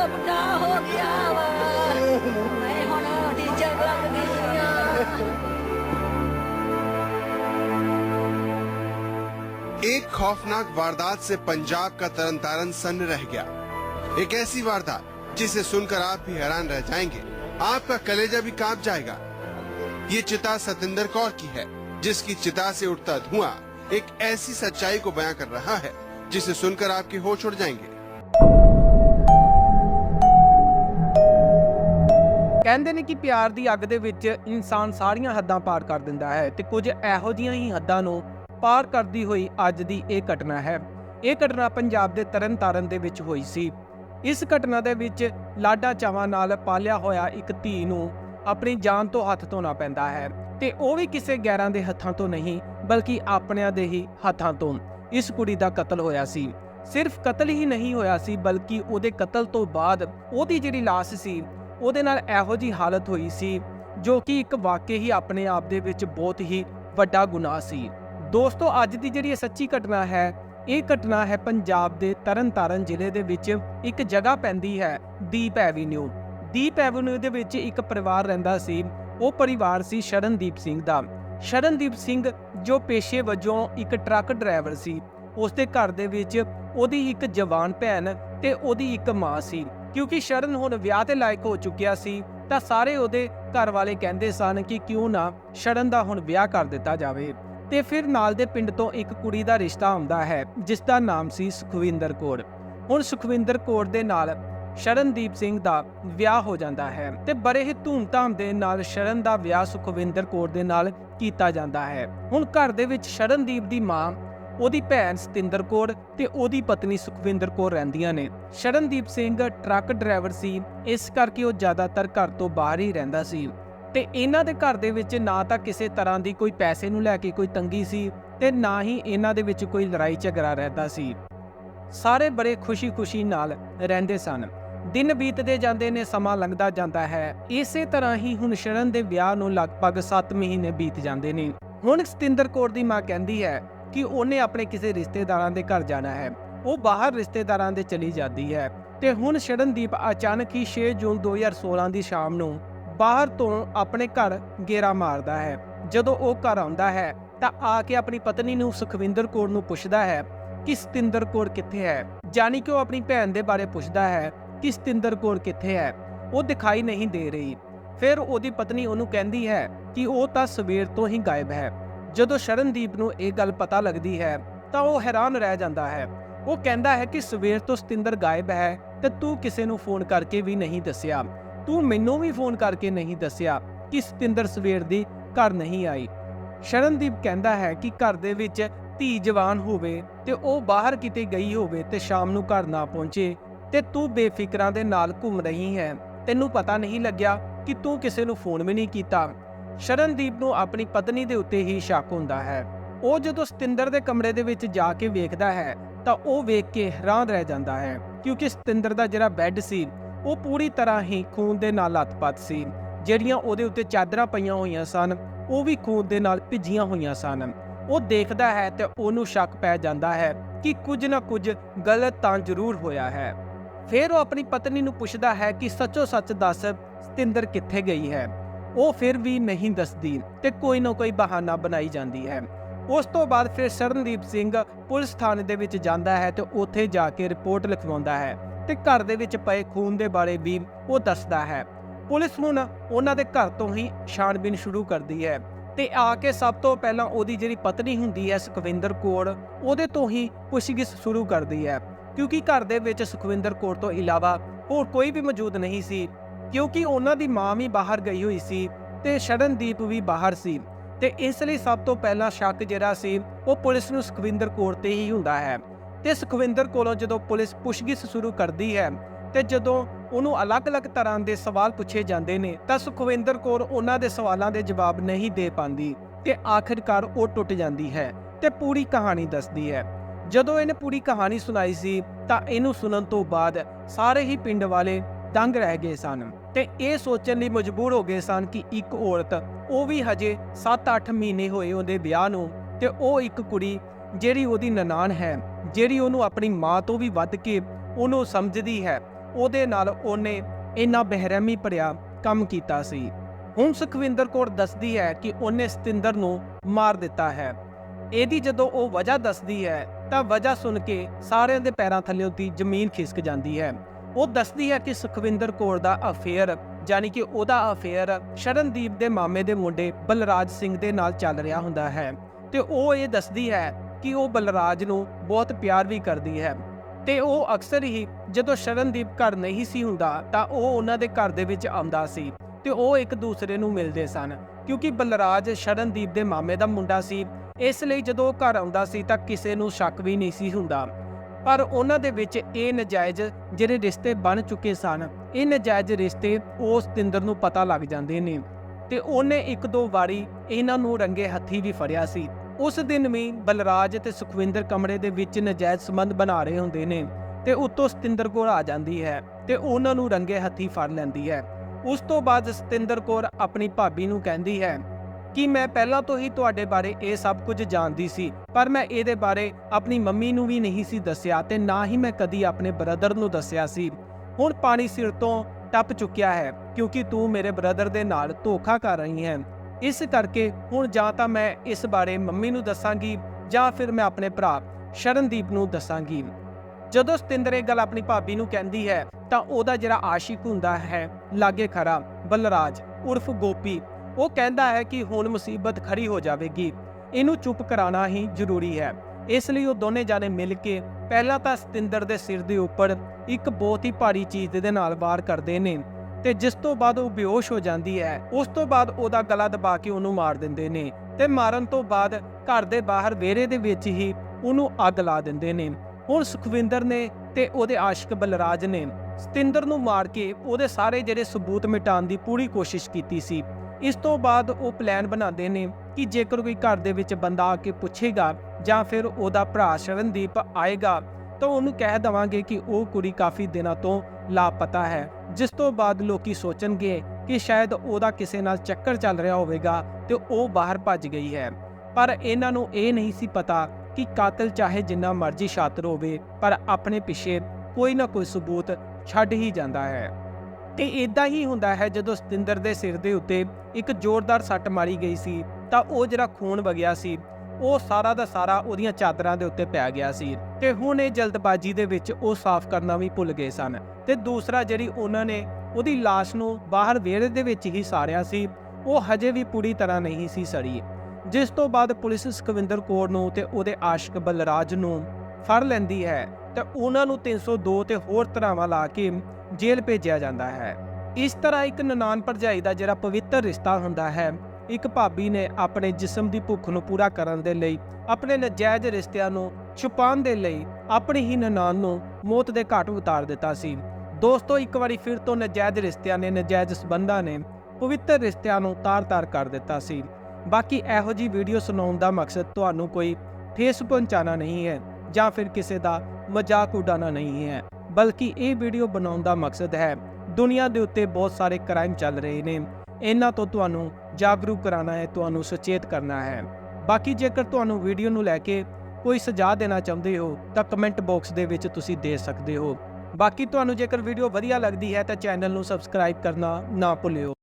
ਬੁੱਢਾ ਹੋ ਗਿਆ ਵਾ ਮੈਂ ਹੁਣ ਟੀਚਰ ਲੱਗ ਗਈ ਆ एक खौफनाक वारदात से पंजाब का तरन तारन सन्न रह गया एक ऐसी वारदात जिसे सुनकर आप भी हैरान रह जाएंगे आपका कलेजा भी कांप जाएगा ये चिता सतिंदर कौर की है जिसकी चिता से उठता धुआं एक ऐसी सच्चाई को बयां कर रहा है जिसे सुनकर आपके होश उड़ जाएंगे ਕਹਿੰਦੇ ਨੇ ਕਿ ਪਿਆਰ ਦੀ ਅੱਗ ਦੇ ਵਿੱਚ ਇਨਸਾਨ ਸਾਰੀਆਂ ਹੱਦਾਂ ਪਾਰ ਕਰ ਦਿੰਦਾ ਹੈ ਤੇ ਕੁਝ ਇਹੋ ਜਿਹੀਆਂ ਹੀ ਹੱਦਾਂ ਨੂੰ ਪਾਰ ਕਰਦੀ ਹੋਈ ਅੱਜ ਦੀ ਇਹ ਘਟਨਾ ਹੈ। ਇਹ ਘਟਨਾ ਪੰਜਾਬ ਦੇ ਤਰਨਤਾਰਨ ਦੇ ਵਿੱਚ ਹੋਈ ਸੀ। ਇਸ ਘਟਨਾ ਦੇ ਵਿੱਚ ਲਾਡਾ ਚਾਵਾਂ ਨਾਲ ਪਾਲਿਆ ਹੋਇਆ ਇੱਕ ਧੀ ਨੂੰ ਆਪਣੀ ਜਾਨ ਤੋਂ ਹੱਥ ਧੋਣਾ ਪੈਂਦਾ ਹੈ ਤੇ ਉਹ ਵੀ ਕਿਸੇ ਗੈਰਾਂ ਦੇ ਹੱਥਾਂ ਤੋਂ ਨਹੀਂ, ਬਲਕਿ ਆਪਣਿਆਂ ਦੇ ਹੀ ਹੱਥਾਂ ਤੋਂ। ਇਸ ਕੁੜੀ ਦਾ ਕਤਲ ਹੋਇਆ ਸੀ। ਸਿਰਫ ਕਤਲ ਹੀ ਨਹੀਂ ਹੋਇਆ ਸੀ, ਬਲਕਿ ਉਹਦੇ ਕਤਲ ਤੋਂ ਬਾਅਦ ਉਹਦੀ ਜਿਹੜੀ ਲਾਸ਼ ਸੀ ਉਹਦੇ ਨਾਲ ਇਹੋ ਜੀ ਹਾਲਤ ਹੋਈ ਸੀ, ਜੋ ਕਿ ਇੱਕ ਵਾਕਈ ਹੀ ਆਪਣੇ ਆਪ ਦੇ ਵਿੱਚ ਬਹੁਤ ਹੀ ਵੱਡਾ ਗੁਨਾਹ ਸੀ। ਦੋਸਤੋ, ਅੱਜ ਦੀ ਜਿਹੜੀ ਇਹ ਸੱਚੀ ਘਟਨਾ ਹੈ, ਇਹ ਘਟਨਾ ਹੈ ਪੰਜਾਬ ਦੇ ਤਰਨਤਾਰਨ ਜ਼ਿਲ੍ਹੇ ਦੇ ਵਿੱਚ ਇੱਕ ਜਗ੍ਹਾ ਪੈਂਦੀ ਹੈ, ਦੀਪ ਐਵੀਨਿਊ। ਦੀਪ ਐਵੀਨਿਊ ਦੇ ਵਿੱਚ ਇੱਕ ਪਰਿਵਾਰ ਰਹਿੰਦਾ ਸੀ, ਉਹ ਪਰਿਵਾਰ ਸੀ ਸ਼ਰਨਦੀਪ ਸਿੰਘ ਦਾ। ਸ਼ਰਨਦੀਪ ਸਿੰਘ ਜੋ ਪੇਸ਼ੇ ਵਜੋਂ ਇੱਕ ਟਰੱਕ ਡਰਾਈਵਰ ਸੀ ਉਸ ਦੇ ਘਰ ਦੇ ਵਿੱਚ ਉਹਦੀ ਇੱਕ ਜਵਾਨ ਭੈਣ ਤੇ ਉਹਦੀ ਇੱਕ ਮਾਂ ਸੀ। ਕਿਉਂਕਿ ਸ਼ਰਨ ਹੁਣ ਵਿਆਹ ਤੇ ਲਾਇਕ ਹੋ ਚੁੱਕਿਆ ਸੀ, ਤਾਂ ਸਾਰੇ ਉਹਦੇ ਘਰ ਵਾਲੇ ਕਹਿੰਦੇ ਸਨ ਕਿ ਕਿਉਂ ਨਾ ਸ਼ਰਨ ਦਾ ਹੁਣ ਵਿਆਹ ਕਰ ਦਿੱਤਾ ਜਾਵੇ। ਤੇ ਫਿਰ ਨਾਲ ਦੇ ਪਿੰਡ ਤੋਂ ਇੱਕ ਕੁੜੀ ਦਾ ਰਿਸ਼ਤਾ ਆਉਂਦਾ ਹੈ, ਜਿਸ ਦਾ ਨਾਮ ਸੀ ਸੁਖਵਿੰਦਰ ਕੌਰ। ਹੁਣ ਸੁਖਵਿੰਦਰ ਕੌਰ ਦੇ ਨਾਲ ਸ਼ਰਨਦੀਪ ਸਿੰਘ ਦਾ ਵਿਆਹ ਹੋ ਜਾਂਦਾ ਹੈ ਤੇ ਬੜੇ ਹੀ ਧੂਮਧਾਮ ਦੇ ਨਾਲ ਸ਼ਰਨ ਦਾ ਵਿਆਹ ਸੁਖਵਿੰਦਰ ਕੌਰ ਦੇ ਨਾਲ ਕੀਤਾ ਜਾਂਦਾ ਹੈ। ਹੁਣ ਘਰ ਦੇ ਵਿੱਚ ਸ਼ਰਨਦੀਪ ਦੀ ਮਾਂ ਉਹਦੀ ਭੈਣ ਸਤਿੰਦਰ ਕੌਰ ਤੇ ਉਹਦੀ ਪਤਨੀ ਸੁਖਵਿੰਦਰ ਕੌਰ ਰਹਿੰਦੀਆਂ ਨੇ। ਸ਼ਰਨਦੀਪ ਸਿੰਘ ਟਰੱਕ ਡਰਾਈਵਰ ਸੀ। ਇਸ ਕਰਕੇ ਉਹ ਜ਼ਿਆਦਾਤਰ ਘਰ ਤੋਂ ਬਾਹਰ ਹੀ ਰਹਿੰਦਾ ਸੀ। ਤੇ ਇਹਨਾਂ ਦੇ ਘਰ ਦੇ ਵਿੱਚ ਨਾ ਤਾਂ ਕਿਸੇ ਤਰ੍ਹਾਂ ਦੀ ਕੋਈ ਪੈਸੇ ਨੂੰ ਲੈ ਕੇ ਕੋਈ ਤੰਗੀ ਸੀ ਤੇ ਨਾ ਹੀ ਇਹਨਾਂ ਦੇ ਵਿੱਚ ਕੋਈ ਲੜਾਈ ਝਗੜਾ ਰਹਿੰਦਾ ਸੀ। ਸਾਰੇ ਬੜੇ ਖੁਸ਼ੀ-ਖੁਸ਼ੀ ਨਾਲ ਰਹਿੰਦੇ ਸਨ। ਦਿਨ ਬੀਤਦੇ ਜਾਂਦੇ ਨੇ, ਸਮਾਂ ਲੰਘਦਾ ਜਾਂਦਾ ਹੈ। ਇਸੇ ਤਰ੍ਹਾਂ ਹੀ ਹੁਣ ਸ਼ਰਨ ਦੇ ਵਿਆਹ ਨੂੰ ਲਗਭਗ 7 ਮਹੀਨੇ ਬੀਤ ਜਾਂਦੇ ਨੇ। ਹੁਣ ਸਤਿੰਦਰ ਕੌਰ ਦੀ ਮਾਂ ਕਹਿੰਦੀ ਹੈ ਕਿ ਉਹਨੇ ਆਪਣੇ ਕਿਸੇ ਰਿਸ਼ਤੇਦਾਰਾਂ ਦੇ ਘਰ ਜਾਣਾ ਹੈ। ਉਹ ਬਾਹਰ ਰਿਸ਼ਤੇਦਾਰਾਂ ਦੇ ਚਲੀ ਜਾਂਦੀ ਹੈ। ਤੇ ਹੁਣ ਸ਼ਰਨਦੀਪ ਅਚਾਨਕ ਹੀ 6 ਜੂਨ 2016 ਦੀ ਸ਼ਾਮ ਨੂੰ ਬਾਹਰ ਤੋਂ ਆਪਣੇ ਘਰ ਗੇੜਾ ਮਾਰਦਾ ਹੈ। ਜਦੋਂ ਉਹ ਘਰ ਆਉਂਦਾ ਹੈ, ਤਾਂ ਆ ਕੇ ਆਪਣੀ ਪਤਨੀ ਨੂੰ ਸੁਖਵਿੰਦਰ ਕੌਰ ਨੂੰ ਪੁੱਛਦਾ ਹੈ ਕਿ ਸਤਿੰਦਰ ਕੌਰ ਕਿੱਥੇ ਹੈ? ਜਾਨੀ ਕਿ ਉਹ ਆਪਣੀ ਭੈਣ ਦੇ ਬਾਰੇ ਪੁੱਛਦਾ ਹੈ ਕਿ ਸਤਿੰਦਰ ਕੌਰ ਕਿੱਥੇ ਹੈ? ਉਹ ਦਿਖਾਈ ਨਹੀਂ ਦੇ ਰਹੀ। ਫਿਰ ਉਹਦੀ ਪਤਨੀ ਉਹਨੂੰ ਕਹਿੰਦੀ ਹੈ ਕਿ ਉਹ ਤਾਂ ਸਵੇਰ ਤੋਂ ਹੀ ਗਾਇਬ ਹੈ। ਜਦੋਂ ਸ਼ਰਨਦੀਪ ਨੂੰ ਇਹ ਗੱਲ ਪਤਾ ਲੱਗਦੀ ਹੈ, ਤਾਂ ਉਹ ਹੈਰਾਨ ਰਹਿ ਜਾਂਦਾ ਹੈ। ਉਹ ਕਹਿੰਦਾ ਹੈ ਕਿ ਸਵੇਰ ਤੋਂ ਸਤਿੰਦਰ ਗਾਇਬ ਹੈ ਤੇ ਤੂੰ ਕਿਸੇ ਨੂੰ ਫੋਨ ਕਰਕੇ ਵੀ ਨਹੀਂ ਦੱਸਿਆ। ਤੂੰ ਮੈਨੂੰ ਵੀ ਫੋਨ ਕਰਕੇ ਨਹੀਂ ਦੱਸਿਆ ਕਿ ਸਤਿੰਦਰ ਸਵੇਰ ਦੀ ਘਰ ਨਹੀਂ ਆਈ। ਸ਼ਰਨਦੀਪ ਕਹਿੰਦਾ ਹੈ ਕਿ ਘਰ ਦੇ ਵਿੱਚ ਧੀ ਜਵਾਨ ਹੋਵੇ ਤੇ ਉਹ ਬਾਹਰ ਕਿਤੇ ਗਈ ਹੋਵੇ ਤੇ ਸ਼ਾਮ ਨੂੰ ਘਰ ਨਾ ਪਹੁੰਚੇ ਤੇ ਤੂੰ ਬੇਫਿਕਰਾਂ ਦੇ ਨਾਲ ਘੁੰਮ ਰਹੀ ਹੈ। ਤੈਨੂੰ ਪਤਾ ਨਹੀਂ ਲੱਗਿਆ ਕਿ ਤੂੰ ਕਿਸੇ ਨੂੰ ਫੋਨ ਵੀ ਨਹੀਂ ਕੀਤਾ। ਸ਼ਰਨਦੀਪ ਨੂੰ ਆਪਣੀ ਪਤਨੀ ਦੇ ਉੱਤੇ ਹੀ ਸ਼ੱਕ ਹੁੰਦਾ ਹੈ। ਉਹ ਜਦੋਂ ਸਤਿੰਦਰ ਦੇ ਕਮਰੇ ਦੇ ਵਿੱਚ ਜਾ ਕੇ ਵੇਖਦਾ ਹੈ, ਤਾਂ ਉਹ ਵੇਖ ਕੇ ਹੈਰਾਨ ਰਹਿ ਜਾਂਦਾ ਹੈ, ਕਿਉਂਕਿ ਸਤਿੰਦਰ ਦਾ ਜਿਹੜਾ ਬੈੱਡ ਸੀ, ਉਹ ਪੂਰੀ ਤਰ੍ਹਾਂ ਹੀ ਖੂਨ ਦੇ ਨਾਲ ਲੱਤਪੱਤ ਸੀ। ਜਿਹੜੀਆਂ ਉਹਦੇ ਉੱਤੇ ਚਾਦਰਾਂ ਪਈਆਂ ਹੋਈਆਂ ਸਨ, ਉਹ ਵੀ ਖੂਨ ਦੇ ਨਾਲ ਭਿੱਜੀਆਂ ਹੋਈਆਂ ਸਨ। ਉਹ ਦੇਖਦਾ ਹੈ ਤੇ ਉਹਨੂੰ ਸ਼ੱਕ ਪੈ ਜਾਂਦਾ ਹੈ ਕਿ ਕੁਝ ਨਾ ਕੁਝ ਗਲਤ ਤਾਂ ਜ਼ਰੂਰ ਹੋਇਆ ਹੈ। ਫਿਰ ਉਹ ਆਪਣੀ ਪਤਨੀ ਨੂੰ ਪੁੱਛਦਾ ਹੈ ਕਿ ਸੱਚੋ ਸੱਚ ਦੱਸ ਸਤਿੰਦਰ ਕਿੱਥੇ ਗਈ ਹੈ? ਉਹ ਫਿਰ ਵੀ ਨਹੀਂ ਦੱਸਦੀ ਤੇ ਕੋਈ ਨਾ ਕੋਈ ਬਹਾਨਾ ਬਣਾਈ ਜਾਂਦੀ ਹੈ। ਉਸ ਤੋਂ ਬਾਅਦ ਫਿਰ ਸ਼ਰਨਦੀਪ ਸਿੰਘ ਪੁਲਿਸ ਥਾਣੇ ਦੇ ਵਿੱਚ ਜਾਂਦਾ ਹੈ ਤੇ ਉੱਥੇ ਜਾ ਕੇ ਰਿਪੋਰਟ ਲਿਖਵਾਉਂਦਾ ਹੈ ਤੇ ਘਰ ਦੇ ਵਿੱਚ ਪਏ ਖੂਨ ਦੇ ਬਾਰੇ ਵੀ ਉਹ ਦੱਸਦਾ ਹੈ। ਪੁਲਿਸ ਹੁਣ ਉਹਨਾਂ ਦੇ ਘਰ ਤੋਂ ਹੀ ਛਾਣਬੀਨ ਸ਼ੁਰੂ ਕਰਦੀ ਹੈ ਤੇ ਆ ਕੇ ਸਭ ਤੋਂ ਪਹਿਲਾਂ ਉਹਦੀ ਜਿਹੜੀ ਪਤਨੀ ਹੁੰਦੀ ਹੈ ਸੁਖਵਿੰਦਰ ਕੌਰ, ਉਹਦੇ ਤੋਂ ਹੀ ਪੁੱਛਗਿੱਛ ਸ਼ੁਰੂ ਕਰਦੀ ਹੈ। ਕਿਉਂਕਿ ਘਰ ਦੇ ਵਿੱਚ ਸੁਖਵਿੰਦਰ ਕੌਰ ਤੋਂ ਇਲਾਵਾ ਹੋਰ ਕੋਈ ਵੀ ਮੌਜੂਦ ਨਹੀਂ ਸੀ। ਕਿਉਂਕਿ ਉਹਨਾਂ ਦੀ ਮਾਂ ਵੀ ਬਾਹਰ ਗਈ ਹੋਈ ਸੀ ਤੇ ਸ਼ਰਨਦੀਪ ਵੀ ਬਾਹਰ ਸੀ। ਤੇ ਇਸ ਲਈ ਸਭ ਤੋਂ ਪਹਿਲਾਂ ਸ਼ੱਕ ਜਿਹੜਾ ਸੀ, ਉਹ ਪੁਲਿਸ ਨੂੰ ਸੁਖਵਿੰਦਰ ਕੌਰ ਤੇ ਹੀ ਹੁੰਦਾ ਹੈ। ਤੇ ਸੁਖਵਿੰਦਰ ਕੋਲੋਂ ਜਦੋਂ ਪੁਲਿਸ ਪੁੱਛਗਿੱਛ ਸ਼ੁਰੂ ਕਰਦੀ ਹੈ ਤੇ ਜਦੋਂ ਉਹਨੂੰ ਅਲੱਗ-ਅਲੱਗ ਤਰ੍ਹਾਂ ਦੇ ਸਵਾਲ ਪੁੱਛੇ ਜਾਂਦੇ ਨੇ, ਤਾਂ ਸੁਖਵਿੰਦਰ ਕੌਰ ਉਹਨਾਂ ਦੇ ਸਵਾਲਾਂ ਦੇ ਜਵਾਬ ਨਹੀਂ ਦੇ ਪਾਉਂਦੀ ਤੇ ਆਖਿਰਕਾਰ ਉਹ ਟੁੱਟ ਜਾਂਦੀ ਹੈ ਤੇ ਪੂਰੀ ਕਹਾਣੀ ਦੱਸਦੀ ਹੈ। ਜਦੋਂ ਇਹਨੇ ਪੂਰੀ ਕਹਾਣੀ ਸੁਣਾਈ ਸੀ, ਤਾਂ ਇਹਨੂੰ ਸੁਣਨ ਤੋਂ ਬਾਅਦ ਸਾਰੇ ਹੀ ਪਿੰਡ ਵਾਲੇ ਦੰਗ ਰਹਿ ਗਏ ਸਨ ਤੇ ਇਹ ਸੋਚਣ ਲਈ ਮਜਬੂਰ ਹੋ ਗਏ ਸਨ ਕਿ ਇੱਕ ਔਰਤ, ਉਹ ਵੀ ਹਜੇ 7-8 ਮਹੀਨੇ ਹੋਏ ਉਹਦੇ ਵਿਆਹ ਨੂੰ ਤੇ ਉਹ ਇੱਕ ਕੁੜੀ ਜਿਹੜੀ ਉਹਦੀ ਨਨਾਣ ਹੈ, ਜਿਹੜੀ ਉਹਨੂੰ ਆਪਣੀ ਮਾਂ ਤੋਂ ਵੀ ਵੱਧ ਕੇ ਉਹਨੂੰ ਸਮਝਦੀ ਹੈ, ਉਹਦੇ ਨਾਲ ਉਹਨੇ ਇੰਨਾ ਬਹਿਰਮੀ ਭਰਿਆ ਕੰਮ ਕੀਤਾ ਸੀ। ਹੁਣ ਸੁਖਵਿੰਦਰ ਕੌਰ ਦੱਸਦੀ ਹੈ ਕਿ ਉਹਨੇ ਸਤਿੰਦਰ ਨੂੰ ਮਾਰ ਦਿੱਤਾ ਹੈ। ਇਹਦੀ ਜਦੋਂ ਉਹ ਵਜ੍ਹਾ ਦੱਸਦੀ ਹੈ ਤਾਂ ਵਜ੍ਹਾ ਸੁਣ ਕੇ ਸਾਰਿਆਂ ਦੇ ਪੈਰਾਂ ਥੱਲੇ ਦੀ ਜ਼ਮੀਨ ਖਿਸਕ ਜਾਂਦੀ ਹੈ। ਉਹ ਦੱਸਦੀ ਹੈ ਕਿ ਸੁਖਵਿੰਦਰ ਕੌਰ ਦਾ ਅਫੇਅਰ ਯਾਨੀ ਕਿ ਉਹਦਾ ਅਫੇਅਰ ਸ਼ਰਨਦੀਪ ਦੇ ਮਾਮੇ ਦੇ ਮੁੰਡੇ ਬਲਰਾਜ ਸਿੰਘ ਦੇ ਨਾਲ ਚੱਲ ਰਿਹਾ ਹੁੰਦਾ ਹੈ। ਤੇ ਉਹ ਇਹ ਦੱਸਦੀ ਹੈ ਕਿ ਉਹ ਬਲਰਾਜ ਨੂੰ ਬਹੁਤ ਪਿਆਰ ਵੀ ਕਰਦੀ ਹੈ। ਤੇ ਉਹ ਅਕਸਰ ਹੀ ਜਦੋਂ ਸ਼ਰਨਦੀਪ ਘਰ ਨਹੀਂ ਸੀ ਹੁੰਦਾ, ਤਾਂ ਉਹ ਉਹਨਾਂ ਦੇ ਘਰ ਦੇ ਵਿੱਚ ਆਉਂਦਾ ਸੀ ਤੇ ਉਹ ਇੱਕ ਦੂਸਰੇ ਨੂੰ ਮਿਲਦੇ ਸਨ। ਕਿਉਂਕਿ ਬਲਰਾਜ ਸ਼ਰਨਦੀਪ ਦੇ ਮਾਮੇ ਦਾ ਮੁੰਡਾ ਸੀ, ਇਸ ਲਈ ਜਦੋਂ ਉਹ ਘਰ ਆਉਂਦਾ ਸੀ ਤਾਂ ਕਿਸੇ ਨੂੰ ਸ਼ੱਕ ਵੀ ਨਹੀਂ ਸੀ ਹੁੰਦਾ। ਪਰ ਉਹਨਾਂ ਦੇ ਵਿੱਚ ਇਹ ਨਜਾਇਜ਼ ਜਿਹੜੇ ਰਿਸ਼ਤੇ ਬਣ ਚੁੱਕੇ ਸਨ, ਇਹ ਨਜਾਇਜ਼ ਰਿਸ਼ਤੇ ਉਸ ਤਿੰਦਰ ਨੂੰ ਪਤਾ ਲੱਗ ਜਾਂਦੇ ਨੇ ਤੇ ਉਹਨੇ ਇੱਕ ਦੋ ਵਾਰੀ ਇਹਨਾਂ ਨੂੰ ਰੰਗੇ ਹੱਥੀ ਵੀ ਫੜਿਆ ਸੀ। ਉਸ ਦਿਨ ਵੀ ਬਲਰਾਜ ਤੇ ਸੁਖਵਿੰਦਰ ਕਮਰੇ ਦੇ ਵਿੱਚ ਨਜਾਇਜ਼ ਸੰਬੰਧ ਬਣਾ ਰਹੇ ਹੁੰਦੇ ਨੇ ਤੇ ਉੱਤੋਂ ਸਤਿੰਦਰ ਕੋਲ ਆ ਜਾਂਦੀ ਹੈ ਤੇ ਉਹਨਾਂ ਨੂੰ ਰੰਗੇ ਹੱਥੀ ਫੜ ਲੈਂਦੀ ਹੈ। ਉਸ ਤੋਂ ਬਾਅਦ ਸਤਿੰਦਰ ਕੌਰ ਆਪਣੀ ਭਾਬੀ ਨੂੰ ਕਹਿੰਦੀ ਹੈ ਕਿ ਮੈਂ ਪਹਿਲਾਂ ਤੋਂ ਹੀ ਤੁਹਾਡੇ ਬਾਰੇ ਇਹ ਸਭ ਕੁਝ ਜਾਣਦੀ ਸੀ, ਪਰ ਮੈਂ ਇਹਦੇ ਬਾਰੇ ਆਪਣੀ ਮੰਮੀ ਨੂੰ ਵੀ ਨਹੀਂ ਸੀ ਦੱਸਿਆ ਤੇ ਨਾ ਹੀ ਮੈਂ ਕਦੀ ਆਪਣੇ ਬ੍ਰਦਰ ਨੂੰ ਦੱਸਿਆ ਸੀ। ਹੁਣ ਪਾਣੀ ਸਿਰ ਤੋਂ ਟੱਪ ਚੁੱਕਿਆ ਹੈ, ਕਿਉਂਕਿ ਤੂੰ ਮੇਰੇ ਬ੍ਰਦਰ ਦੇ ਨਾਲ ਧੋਖਾ ਕਰ ਰਹੀ ਹੈ। ਇਸ ਕਰਕੇ ਹੁਣ ਜਾਂ ਤਾਂ ਮੈਂ ਇਸ ਬਾਰੇ ਮੰਮੀ ਨੂੰ ਦੱਸਾਂਗੀ, ਜਾਂ ਫਿਰ ਮੈਂ ਆਪਣੇ ਭਰਾ ਸ਼ਰਨਦੀਪ ਨੂੰ ਦੱਸਾਂਗੀ। ਜਦੋਂ ਸਤਿੰਦਰ ਇਹ ਗੱਲ ਆਪਣੀ ਭਾਬੀ ਨੂੰ ਕਹਿੰਦੀ ਹੈ, ਤਾਂ ਉਹਦਾ ਜਿਹੜਾ ਆਸ਼ਿਕ ਹੁੰਦਾ ਹੈ, ਲਾਗੇ ਖਰਾ ਬਲਰਾਜ, ਉਰਫ ਗੋਪੀ ਉਹ ਕਹਿੰਦਾ ਹੈ ਕਿ ਹੁਣ ਮੁਸੀਬਤ ਖੜੀ ਹੋ ਜਾਵੇਗੀ। ਇਹਨੂੰ ਚੁੱਪ ਕਰਾਉਣਾ ਹੀ ਜ਼ਰੂਰੀ ਹੈ। ਇਸ ਲਈ ਉਹ ਦੋਨੇ ਜਾਣੇ ਮਿਲ ਕੇ ਪਹਿਲਾਂ ਤਾਂ ਸਤਿੰਦਰ ਦੇ ਸਿਰ ਦੇ ਉੱਪਰ ਇੱਕ ਬਹੁਤ ਹੀ ਭਾਰੀ ਚੀਜ਼ ਦੇ ਨਾਲ ਵਾਰ ਕਰਦੇ ਨੇ ਤੇ ਜਿਸ ਤੋਂ ਬਾਅਦ ਉਹ ਬੇਹੋਸ਼ ਹੋ ਜਾਂਦੀ ਹੈ, ਉਸ ਤੋਂ ਬਾਅਦ ਉਹਦਾ ਗਲਾ ਦਬਾ ਕੇ ਉਹਨੂੰ ਮਾਰ ਦਿੰਦੇ ਨੇ ਤੇ ਮਾਰਨ ਤੋਂ ਬਾਅਦ ਘਰ ਦੇ ਬਾਹਰ ਵਿਹੜੇ ਦੇ ਵਿੱਚ ਹੀ ਉਹਨੂੰ ਅੱਗ ਲਾ ਦਿੰਦੇ ਨੇ। ਹੁਣ ਸੁਖਵਿੰਦਰ ਨੇ ਤੇ ਉਹਦੇ ਆਸ਼ਿਕ ਬਲਰਾਜ ਨੇ ਸਤਿੰਦਰ ਨੂੰ ਮਾਰ ਕੇ ਉਹਦੇ ਸਾਰੇ ਜਿਹੜੇ ਸਬੂਤ ਮਿਟਾਉਣ ਦੀ ਪੂਰੀ ਕੋਸ਼ਿਸ਼ ਕੀਤੀ ਸੀ। ਇਸ ਤੋਂ ਬਾਅਦ ਉਹ ਪਲਾਨ ਬਣਾਉਂਦੇ ਨੇ ਕਿ ਜੇਕਰ ਕੋਈ ਘਰ ਦੇ ਵਿੱਚ ਬੰਦਾ ਆ ਕੇ ਪੁੱਛੇਗਾ ਜਾਂ ਫਿਰ ਉਹਦਾ ਭਰਾ ਸ਼ਰਨਦੀਪ ਆਏਗਾ, ਤਾਂ ਉਹਨੂੰ ਕਹਿ ਦਵਾਂਗੇ ਕਿ ਉਹ ਕੁੜੀ ਕਾਫੀ ਦਿਨਾਂ ਤੋਂ ਲਾਪਤਾ ਹੈ। ਜਿਸ ਤੋਂ ਬਾਅਦ ਲੋਕੀ ਸੋਚਣਗੇ ਕਿ ਸ਼ਾਇਦ ਉਹਦਾ ਕਿਸੇ ਨਾਲ ਚੱਕਰ ਚੱਲ ਰਿਹਾ ਹੋਵੇਗਾ ਤੇ ਉਹ ਬਾਹਰ ਭੱਜ ਗਈ ਹੈ। ਪਰ ਇਹਨਾਂ ਨੂੰ ਇਹ ਨਹੀਂ ਸੀ ਪਤਾ ਕਿ ਕਾਤਲ ਚਾਹੇ ਜਿੰਨਾ ਮਰਜ਼ੀ ਸ਼ਾਤਰ ਹੋਵੇ, ਪਰ ਆਪਣੇ ਪਿੱਛੇ ਕੋਈ ਨਾ ਕੋਈ ਸਬੂਤ ਛੱਡ ਹੀ ਜਾਂਦਾ ਹੈ। ਤੇ ਇਦਾਂ ਹੀ ਹੁੰਦਾ ਹੈ ਜਦੋਂ ਸਤਿੰਦਰ ਦੇ ਸਿਰ ਦੇ ਉੱਤੇ ਇੱਕ ਜ਼ੋਰਦਾਰ ਸੱਟ ਮਾਰੀ ਗਈ ਸੀ, ਤਾਂ ਉਹ ਜਿਹੜਾ ਖੂਨ ਵਗਿਆ ਸੀ, ਉਹ ਸਾਰਾ ਦਾ ਸਾਰਾ ਉਹਦੀਆਂ ਚਾਦਰਾਂ ਦੇ ਉੱਤੇ ਪੈ ਗਿਆ ਸੀ ਤੇ ਹੁਣ ਇਹ ਜਲਦਬਾਜ਼ੀ ਦੇ ਵਿੱਚ ਉਹ ਸਾਫ਼ ਕਰਨਾ ਵੀ ਭੁੱਲ ਗਏ ਸਨ ਤੇ ਦੂਸਰਾ ਜਿਹੜੀ ਉਹਨਾਂ ਨੇ ਉਹਦੀ ਲਾਸ਼ ਨੂੰ ਬਾਹਰ ਵਿਹੜੇ ਦੇ ਵਿੱਚ ਹੀ ਸਾਰਿਆ ਸੀ, ਉਹ ਹਜੇ ਵੀ ਪੂਰੀ ਤਰ੍ਹਾਂ ਨਹੀਂ ਸੀ ਸੜੀ। ਜਿਸ ਤੋਂ ਬਾਅਦ ਪੁਲਿਸ ਸੁਖਵਿੰਦਰ ਕੌਰ ਨੂੰ ਤੇ ਉਹਦੇ ਆਸ਼ਿਕ ਬਲਰਾਜ ਨੂੰ ਫੜ ਲੈਂਦੀ ਹੈ। ਤਾਂ ਉਹਨਾਂ ਨੂੰ 302 ਤੇ ਹੋਰ ਧਰਾਵਾਂ ਲਾ ਕੇ ਜੇਲ੍ਹ ਭੇਜਿਆ ਜਾਂਦਾ ਹੈ। ਇਸ ਤਰ੍ਹਾਂ ਇੱਕ ਨਨਾਨ ਭਰਜਾਈ ਦਾ ਜਿਹੜਾ ਪਵਿੱਤਰ ਰਿਸ਼ਤਾ ਹੁੰਦਾ ਹੈ, ਇੱਕ ਭਾਬੀ ਨੇ ਆਪਣੇ ਜਿਸਮ ਦੀ ਭੁੱਖ ਨੂੰ ਪੂਰਾ ਕਰਨ ਦੇ ਲਈ, ਆਪਣੇ ਨਜਾਇਜ਼ ਰਿਸ਼ਤਿਆਂ ਨੂੰ ਛੁਪਾਉਣ ਦੇ ਲਈ ਆਪਣੀ ਹੀ ਨਨਾਨ ਨੂੰ ਮੌਤ ਦੇ ਘਾਟ ਉਤਾਰ ਦਿੱਤਾ ਸੀ। ਦੋਸਤੋ, ਇੱਕ ਵਾਰੀ ਫਿਰ ਤੋਂ ਨਜਾਇਜ਼ ਰਿਸ਼ਤਿਆਂ ਨੇ, ਨਜਾਇਜ਼ ਸਬੰਧਾਂ ਨੇ ਪਵਿੱਤਰ ਰਿਸ਼ਤਿਆਂ ਨੂੰ ਤਾਰ-ਤਾਰ ਕਰ ਦਿੱਤਾ ਸੀ। ਬਾਕੀ ਇਹੋ ਜੀ ਵੀਡੀਓ ਸੁਣਾਉਣ ਦਾ ਮਕਸਦ ਤੁਹਾਨੂੰ ਕੋਈ ਠੇਸ ਪਹੁੰਚਾਉਣਾ ਨਹੀਂ ਹੈ। ਜਾਂ ਫਿਰ ਕਿਸੇ ਦਾ ਮਜ਼ਾਕ ਉਡਾਉਣਾ ਨਹੀਂ ਹੈ, ਬਲਕਿ ਇਹ ਵੀਡੀਓ ਬਣਾਉਣ ਦਾ ਮਕਸਦ ਹੈ। ਦੁਨੀਆ ਦੇ ਉੱਤੇ ਬਹੁਤ ਸਾਰੇ ਕ੍ਰਾਈਮ ਚੱਲ ਰਹੇ ਨੇ। ਇਹਨਾਂ ਤੋਂ ਤੁਹਾਨੂੰ ਜਾਗਰੂਕ ਕਰਾਉਣਾ ਹੈ, ਤੁਹਾਨੂੰ ਸੁਚੇਤ ਕਰਨਾ ਹੈ। ਬਾਕੀ ਜੇਕਰ ਤੁਹਾਨੂੰ ਵੀਡੀਓ ਨੂੰ ਲੈ ਕੇ ਕੋਈ ਸੁਝਾਅ ਦੇਣਾ ਚਾਹੁੰਦੇ ਹੋ, ਤਾਂ ਕਮੈਂਟ ਬਾਕਸ ਦੇ ਵਿੱਚ ਤੁਸੀਂ ਦੇ ਸਕਦੇ ਹੋ। ਬਾਕੀ ਤੁਹਾਨੂੰ ਜੇਕਰ ਵੀਡੀਓ ਵਧੀਆ ਲੱਗਦੀ ਹੈ, ਤਾਂ ਚੈਨਲ ਨੂੰ ਸਬਸਕ੍ਰਾਈਬ ਕਰਨਾ ਨਾ ਭੁੱਲਿਓ।